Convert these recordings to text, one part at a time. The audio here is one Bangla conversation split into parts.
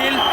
til.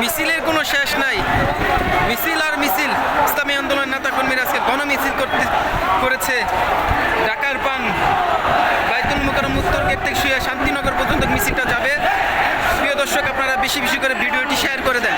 মিছিলের কোনো শেষ নাই। মিছিল আর মিছিল। ইসলামী আন্দোলন নেতাকর্মীরা আজকে গণমিছিল করতে করেছে। ডাকার পান বাইতুল মোকারম উত্তর গেট থেকে শুয়ে শান্তিনগর পর্যন্ত মিছিলটা যাবে। প্রিয় দর্শক, আপনারা বেশি বেশি করে ভিডিওটি শেয়ার করে দেন।